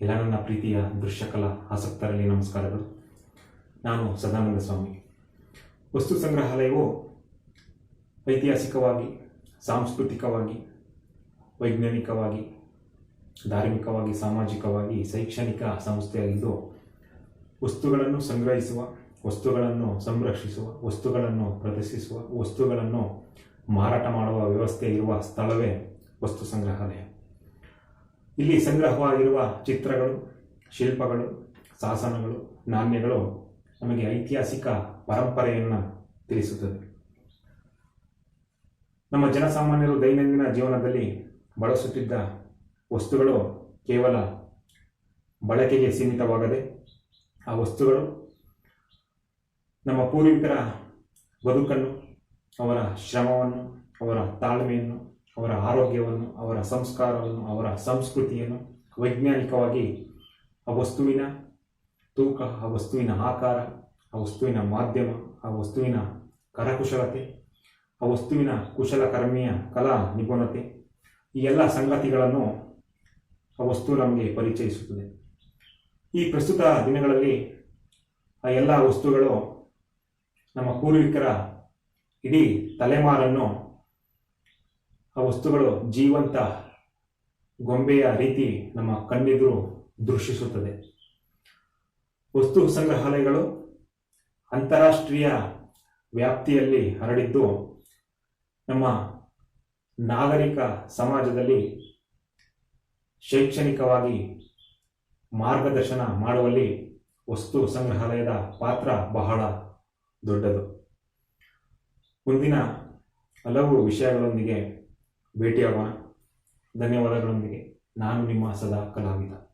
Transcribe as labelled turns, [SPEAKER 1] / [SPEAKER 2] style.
[SPEAKER 1] ಎಲ್ಲ ನನ್ನ ಪ್ರೀತಿಯ ದೃಶ್ಯಕಲಾ ಆಸಕ್ತರಲ್ಲಿ ನಮಸ್ಕಾರಗಳು. ನಾನು ಸದಾನಂದ ಸ್ವಾಮಿ. ವಸ್ತು ಸಂಗ್ರಹಾಲಯವು ಐತಿಹಾಸಿಕವಾಗಿ, ಸಾಂಸ್ಕೃತಿಕವಾಗಿ, ವೈಜ್ಞಾನಿಕವಾಗಿ, ಧಾರ್ಮಿಕವಾಗಿ, ಸಾಮಾಜಿಕವಾಗಿ ಶೈಕ್ಷಣಿಕ ಸಂಸ್ಥೆಯಾಗಿದ್ದು, ವಸ್ತುಗಳನ್ನು ಸಂಗ್ರಹಿಸುವ, ವಸ್ತುಗಳನ್ನು ಸಂರಕ್ಷಿಸುವ, ವಸ್ತುಗಳನ್ನು ಪ್ರದರ್ಶಿಸುವ, ವಸ್ತುಗಳನ್ನು ಮಾರಾಟ ಮಾಡುವ ವ್ಯವಸ್ಥೆ ಇರುವ ಸ್ಥಳವೇ ವಸ್ತು ಸಂಗ್ರಹಾಲಯ. ಇಲ್ಲಿ ಸಂಗ್ರಹವಾಗಿರುವ ಚಿತ್ರಗಳು, ಶಿಲ್ಪಗಳು ಶಾಸನಗಳು ನಾಣ್ಯಗಳು ನಮಗೆ ಐತಿಹಾಸಿಕ ಪರಂಪರೆಯನ್ನು ತಿಳಿಸುತ್ತದೆ. ನಮ್ಮ ಜನಸಾಮಾನ್ಯರು ದೈನಂದಿನ ಜೀವನದಲ್ಲಿ ಬಳಸುತ್ತಿದ್ದ ವಸ್ತುಗಳು ಕೇವಲ ಬಳಕೆಗೆ ಸೀಮಿತವಾಗದೆ, ಆ ವಸ್ತುಗಳು ನಮ್ಮ ಪೂರ್ವಿಕರ ಬದುಕನ್ನು, ಅವರ ಶ್ರಮವನ್ನು, ಅವರ ತಾಳ್ಮೆಯನ್ನು ಅವರ ಆರೋಗ್ಯವನ್ನು, ಅವರ ಸಂಸ್ಕಾರವನ್ನು, ಅವರ ಸಂಸ್ಕೃತಿಯನ್ನು ವೈಜ್ಞಾನಿಕವಾಗಿ ಆ ವಸ್ತುವಿನ ತೂಕ, ಆ ವಸ್ತುವಿನ ಆಕಾರ, ಆ ವಸ್ತುವಿನ ಮಾಧ್ಯಮ, ಆ ವಸ್ತುವಿನ ಕರಕುಶಲತೆ, ಆ ವಸ್ತುವಿನ ಕುಶಲಕರ್ಮಿಯ ಕಲಾ ನಿಪುಣತೆ, ಈ ಎಲ್ಲ ಸಂಗತಿಗಳನ್ನು ಆ ವಸ್ತು ನಮಗೆ ಪರಿಚಯಿಸುತ್ತದೆ. ಈ ಪ್ರಸ್ತುತ ದಿನಗಳಲ್ಲಿ ಆ ಎಲ್ಲ ವಸ್ತುಗಳು ನಮ್ಮ ಪೂರ್ವಿಕರ ಇಡೀ ತಲೆಮಾರನ್ನು ಆ ವಸ್ತುಗಳು ಜೀವಂತ ಗೊಂಬೆಯ ರೀತಿ ನಮ್ಮ ಕಣ್ಣೆದುರು ದೃಶ್ಯಿಸುತ್ತದೆ ವಸ್ತು ಸಂಗ್ರಹಾಲಯಗಳು ಅಂತಾರಾಷ್ಟ್ರೀಯ ವ್ಯಾಪ್ತಿಯಲ್ಲಿ ಹರಡಿದ್ದು ನಮ್ಮ ನಾಗರಿಕ ಸಮಾಜದಲ್ಲಿ ಶೈಕ್ಷಣಿಕವಾಗಿ ಮಾರ್ಗದರ್ಶನ ಮಾಡುವಲ್ಲಿ ವಸ್ತು ಸಂಗ್ರಹಾಲಯದ ಪಾತ್ರ ಬಹಳ ದೊಡ್ಡದು. ಮುಂದಿನ ಹಲವು ವಿಷಯಗಳೊಂದಿಗೆ ಭೇಟಿಯಾಗೋಣ. ಧನ್ಯವಾದಗಳೊಂದಿಗೆ. ನಾನು ನಿಮ್ಮ ಸದಾ ಕಲಾವಿದ.